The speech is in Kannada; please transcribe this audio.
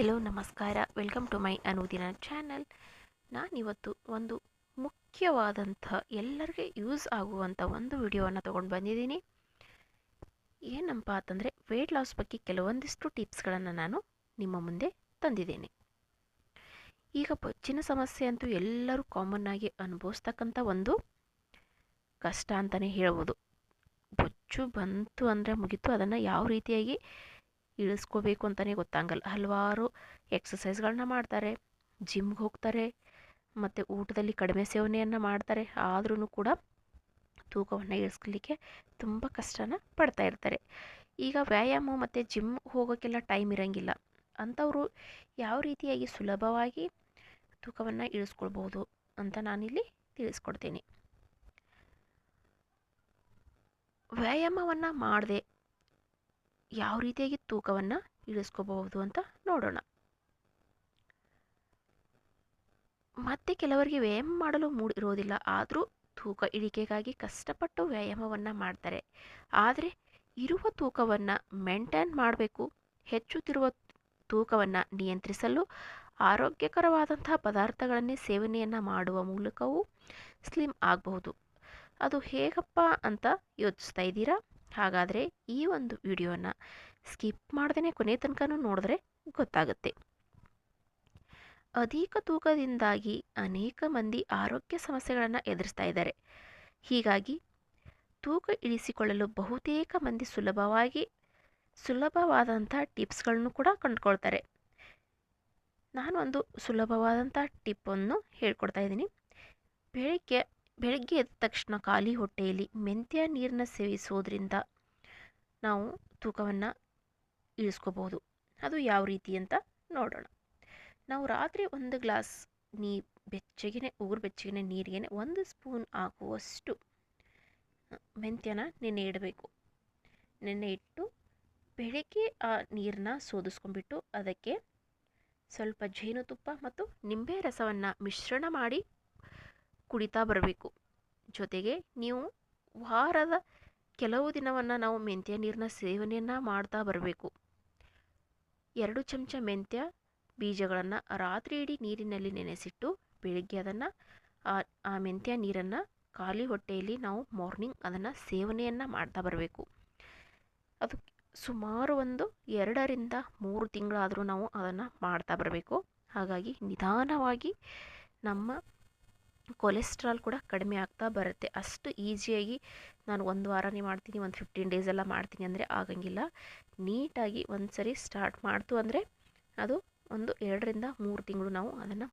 ಹೆಲೋ, ನಮಸ್ಕಾರ. ವೆಲ್ಕಮ್ ಟು ಮೈ ಅನುದಿನ ಚಾನಲ್. ನಾನಿವತ್ತು ಒಂದು ಮುಖ್ಯವಾದಂಥ, ಎಲ್ಲರಿಗೆ ಯೂಸ್ ಆಗುವಂಥ ಒಂದು ವಿಡಿಯೋವನ್ನು ತೊಗೊಂಡು ಬಂದಿದ್ದೀನಿ. ಏನಪ್ಪ ಅಂತಂದರೆ ವೆಯ್ಟ್ ಲಾಸ್ ಬಗ್ಗೆ ಕೆಲವೊಂದಿಷ್ಟು ಟಿಪ್ಸ್ಗಳನ್ನು ನಾನು ನಿಮ್ಮ ಮುಂದೆ ತಂದಿದ್ದೇನೆ. ಈಗ ಬೊಜ್ಜಿನ ಸಮಸ್ಯೆ ಅಂತೂ ಎಲ್ಲರೂ ಕಾಮನ್ ಆಗಿ ಅನುಭವಿಸ್ತಕ್ಕಂಥ ಒಂದು ಕಷ್ಟ ಅಂತಲೇ ಹೇಳ್ಬೋದು. ಬೊಜ್ಜು ಬಂತು ಅಂದರೆ ಮುಗೀತು. ಅದನ್ನು ಯಾವ ರೀತಿಯಾಗಿ ಇಳಿಸ್ಕೋಬೇಕು ಅಂತಲೇ ಗೊತ್ತಾಗಲ್ಲ. ಹಲವಾರು ಎಕ್ಸಸೈಸ್ಗಳನ್ನ ಮಾಡ್ತಾರೆ. ಜಿಮ್ಗೆ ಹೋಗ್ತಾರೆ. ಮತ್ತು ಊಟದಲ್ಲಿ ಕಡಿಮೆ ಸೇವನೆಯನ್ನು ಮಾಡ್ತಾರೆ. ಆದ್ರೂ ಕೂಡ ತೂಕವನ್ನು ಇಳಿಸ್ಲಿಕ್ಕೆ ತುಂಬ ಕಷ್ಟನ ಪಡ್ತಾ ಇರ್ತಾರೆ. ಈಗ ವ್ಯಾಯಾಮ ಮತ್ತು ಜಿಮ್ ಹೋಗೋಕ್ಕೆಲ್ಲ ಟೈಮ್ ಇರೋಂಗಿಲ್ಲ. ಅಂಥವರು ಯಾವ ರೀತಿಯಾಗಿ ಸುಲಭವಾಗಿ ತೂಕವನ್ನು ಇಳಿಸ್ಕೊಳ್ಬೋದು ಅಂತ ನಾನಿಲ್ಲಿ ತಿಳಿಸ್ಕೊಡ್ತೀನಿ. ವ್ಯಾಯಾಮವನ್ನು ಮಾಡದೆ ಯಾವ ರೀತಿಯಾಗಿ ತೂಕವನ್ನು ಇಳಿಸ್ಕೋಬಹುದು ಅಂತ ನೋಡೋಣ. ಮತ್ತೆ ಕೆಲವರಿಗೆ ವ್ಯಾಯಾಮ ಮಾಡಲು ಮೂಡ್ ಇರೋದಿಲ್ಲ ಆದರೂ ತೂಕ ಇಳಿಕೆಗಾಗಿ ಕಷ್ಟಪಟ್ಟು ವ್ಯಾಯಾಮವನ್ನು ಮಾಡ್ತಾರೆ. ಆದರೆ ಇರುವ ತೂಕವನ್ನು ಮೇಂಟೈನ್ ಮಾಡಬೇಕು, ಹೆಚ್ಚುತ್ತಿರುವ ತೂಕವನ್ನು ನಿಯಂತ್ರಿಸಲು ಆರೋಗ್ಯಕರವಾದಂತಹ ಪದಾರ್ಥಗಳನ್ನೇ ಸೇವನೆಯನ್ನು ಮಾಡುವ ಮೂಲಕವೂ ಸ್ಲಿಮ್ ಆಗಬಹುದು. ಅದು ಹೇಗಪ್ಪ ಅಂತ ಯೋಚಿಸ್ತಾ ಇದ್ದೀರಾ? ಹಾಗಾದರೆ ಈ ಒಂದು ವಿಡಿಯೋನ ಸ್ಕಿಪ್ ಮಾಡ್ದೇ ಕೊನೆ ತನಕ ನೋಡಿದ್ರೆ ಗೊತ್ತಾಗುತ್ತೆ. ಅಧಿಕ ತೂಕದಿಂದಾಗಿ ಅನೇಕ ಮಂದಿ ಆರೋಗ್ಯ ಸಮಸ್ಯೆಗಳನ್ನು ಎದುರಿಸ್ತಾ ಇದ್ದಾರೆ. ಹೀಗಾಗಿ ತೂಕ ಇಳಿಸಿಕೊಳ್ಳಲು ಬಹುತೇಕ ಮಂದಿ ಸುಲಭವಾಗಿ, ಸುಲಭವಾದಂಥ ಟಿಪ್ಸ್ಗಳನ್ನು ಕೂಡ ಕಂಡುಕೊಳ್ತಾರೆ. ನಾನೊಂದು ಸುಲಭವಾದಂಥ ಟಿಪ್ಪನ್ನು ಹೇಳ್ಕೊಡ್ತಾ ಇದ್ದೀನಿ. ಬೆಳಿಗ್ಗೆ ಬೆಳಗ್ಗೆ ಎದ್ದ ತಕ್ಷಣ ಖಾಲಿ ಹೊಟ್ಟೆಯಲ್ಲಿ ಮೆಂತ್ಯ ನೀರನ್ನ ಸೇವಿಸೋದ್ರಿಂದ ನಾವು ತೂಕವನ್ನು ಇಳಿಸ್ಕೋಬೋದು ಅದು ಯಾವ ರೀತಿ ಅಂತ ನೋಡೋಣ. ನಾವು ರಾತ್ರಿ ಒಂದು ಗ್ಲಾಸ್ ನೀ, ಬೆಚ್ಚಗಿನ, ಉಗುರು ಬೆಚ್ಚಗಿನ ನೀರಿಗೆ ಒಂದು ಸ್ಪೂನ್ ಹಾಕುವಷ್ಟು ಮೆಂತ್ಯನ ನೆನೆ ಇಡಬೇಕು. ನೆನೆ ಇಟ್ಟು ಬೆಳಗ್ಗೆ ಆ ನೀರನ್ನ ಸೋದಿಸ್ಕೊಂಡ್ಬಿಟ್ಟು ಅದಕ್ಕೆ ಸ್ವಲ್ಪ ಜೇನುತುಪ್ಪ ಮತ್ತು ನಿಂಬೆ ರಸವನ್ನು ಮಿಶ್ರಣ ಮಾಡಿ ಕುಡಿತಾ ಬರಬೇಕು. ಜೊತೆಗೆ ನೀವು ವಾರದ ಕೆಲವು ದಿನವನ್ನು ನಾವು ಮೆಂತ್ಯ ನೀರಿನ ಸೇವನೆಯನ್ನು ಮಾಡ್ತಾ ಬರಬೇಕು. ಎರಡು ಚಮಚ ಮೆಂತ್ಯ ಬೀಜಗಳನ್ನು ರಾತ್ರಿ ಇಡೀ ನೀರಿನಲ್ಲಿ ನೆನೆಸಿಟ್ಟು ಬೆಳಿಗ್ಗೆ ಅದನ್ನು ಆ ಮೆಂತ್ಯ ನೀರನ್ನು ಖಾಲಿ ಹೊಟ್ಟೆಯಲ್ಲಿ ನಾವು ಮಾರ್ನಿಂಗ್ ಅದನ್ನು ಸೇವನೆಯನ್ನು ಮಾಡ್ತಾ ಬರಬೇಕು. ಅದು ಸುಮಾರು ಒಂದು ಎರಡರಿಂದ ಮೂರು ತಿಂಗಳಾದರೂ ನಾವು ಅದನ್ನು ಮಾಡ್ತಾ ಬರಬೇಕು. ಹಾಗಾಗಿ ನಿಧಾನವಾಗಿ ನಮ್ಮ ಕೊಲೆಸ್ಟ್ರಾಲ್ ಕೂಡ ಕಡಿಮೆ ಆಗ್ತಾ ಬರುತ್ತೆ. ಅಷ್ಟು ಈಸಿಯಾಗಿ ನಾನು ಒಂದು ವಾರನೇ ಮಾಡ್ತೀನಿ, ಒಂದು ಫಿಫ್ಟೀನ್ ಡೇಸ್ ಎಲ್ಲ ಮಾಡ್ತೀನಿ ಅಂದರೆ ಆಗಂಗಿಲ್ಲ. ನೀಟಾಗಿ ಒಂದು ಸರಿ ಸ್ಟಾರ್ಟ್ ಮಾಡ್ತು ಅಂದರೆ ಅದು ಒಂದು ಎರಡರಿಂದ ಮೂರು ತಿಂಗಳು ನಾವು ಅದನ್ನು